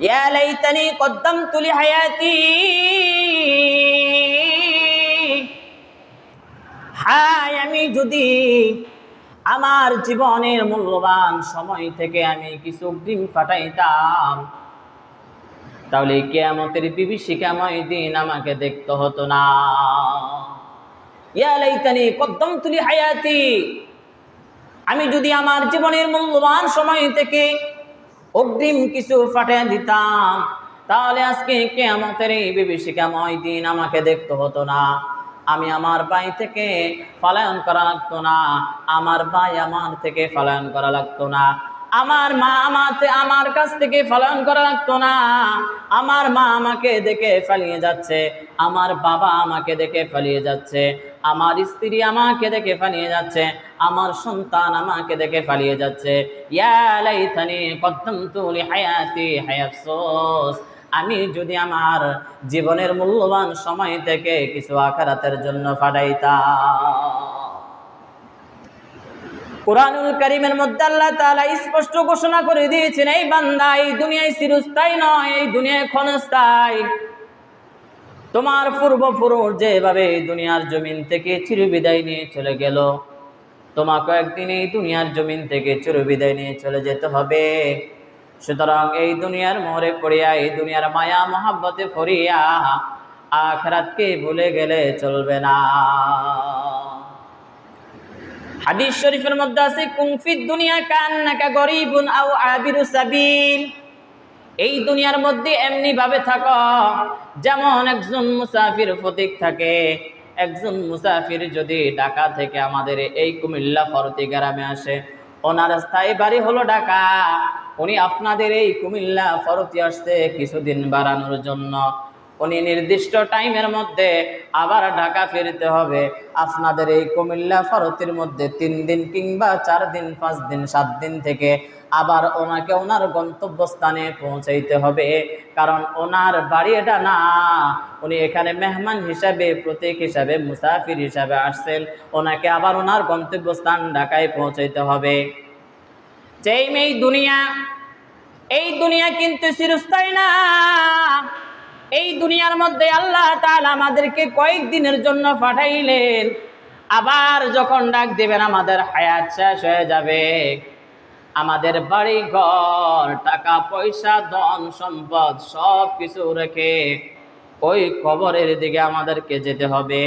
ইয়া লাইতানি কদ্দামতু লিহায়াতি। হায়, আমি যদি আমার জীবনের মূল্যবান সময় থেকে আমি কিছু অগ্রিম ফাটাইতাম, তাহলে কেয়ামতের বিভীষিকাময় দিন আমাকে দেখতে হতো না। ইয়া লাইতানি কদ্দামতু লিহায়াতি, আমি যদি আমার জীবনের মূল্যবান সময় থেকে অগ্রিম কিছু ফাটিয়ে দিতাম। তাহলে আজকে কেয়ামতের এই বিভীষিকাময় দিন আমাকে দেখতে হতো না। আমি আমার ভাই থেকে পলায়ন করা লাগতো না। আমার ভাই আমার থেকে পলায়ন করা লাগতো না। আমার মা আমাতে আমার কাছ থেকে পলায়ন করা লাগতো না। আমার মা আমাকে দেখে ফালিয়ে যাচ্ছে, আমার বাবা আমাকে দেখে ফালিয়ে যাচ্ছে, আমার স্ত্রী আমাকে দেখে পালিয়ে যাচ্ছে, আমার সন্তান আমাকে দেখে পালিয়ে যাচ্ছে। আমি যদি আমার জীবনের মূল্যবান সময় থেকে কিছু আখারাতের জন্য ফাটাইতাম। কোরআনুল করিমের মধ্যে আল্লাহ তাআলা স্পষ্ট ঘোষণা করে দিয়েছেন, এই বান্দা, এই দুনিয়ায় চিরস্থায়ী নয়, এই দুনিয়ায় ক্ষণস্থায়ী। তোমার পূর্বপুরুষ যেভাবে এই দুনিয়ার জমিন থেকে চিরবিদায় নিয়ে চলে গেল, তোমাকে একদিন এই দুনিয়ার জমিন থেকে চিরবিদায় নিয়ে চলে যেতে হবে। সুতরাং এই দুনিয়ার মোহরে পড়িয়া, এই দুনিয়ার মায়া, মহাব্বতে পড়িয়া আখরাতকে ভুলে গেলে চলবে না। হাদিস শরীফের মধ্যে আছে কুংফিদ দুনিয়া কান্নাকা গরিবুন আও আবিরু সাবিল। এই দুনিয়ার মধ্যে এমনি ভাবে থাকো, যেমন একজন মুসাফির ফতিক থাকে, একজন মুসাফির যদি ঢাকা থেকে আমাদের এই কুমিল্লা ফরতি গ্রামে আসে, ওনার স্থায়ী বাড়ি হলো ঢাকা। উনি আপনাদের এই কুমিল্লা ফরতি আসতে কিছুদিন বাড়ানোর জন্য উনি নির্দিষ্ট টাইমের মধ্যে আবার ঢাকা ফিরতে হবে। আপনাদের এই কুমিল্লা ফরতির মধ্যে তিন দিন কিংবা চার দিন, পাঁচ দিন, সাত দিন থেকে আবার ওনাকে ওনার গন্তব্যস্থানে পৌঁছাইতে হবে। কারণ ওনার বাড়ি এটা না, উনি এখানে মেহমান হিসাবে, প্রতীক হিসাবে, মুসাফির হিসাবে আসছেন। ওনাকে আবার ওনার গন্তব্যস্থান ঢাকায় পৌঁছাইতে হবে। যেই মেয়ে দুনিয়া, এই দুনিয়া কিন্তু চিরস্থায়ী না। এই দুনিয়ার মধ্যে আল্লাহ তাহলে আমাদেরকে কয়েকদিনের জন্য পাঠাইলেন। আবার যখন ডাক দেবেন, আমাদের হায়াত শেষ হয়ে যাবে। আমাদের বাড়ি ঘর টাকা পয়সা, ধন সম্পদ সব কিছু রেখে ওই কবরের দিকে আমাদেরকে যেতে হবে।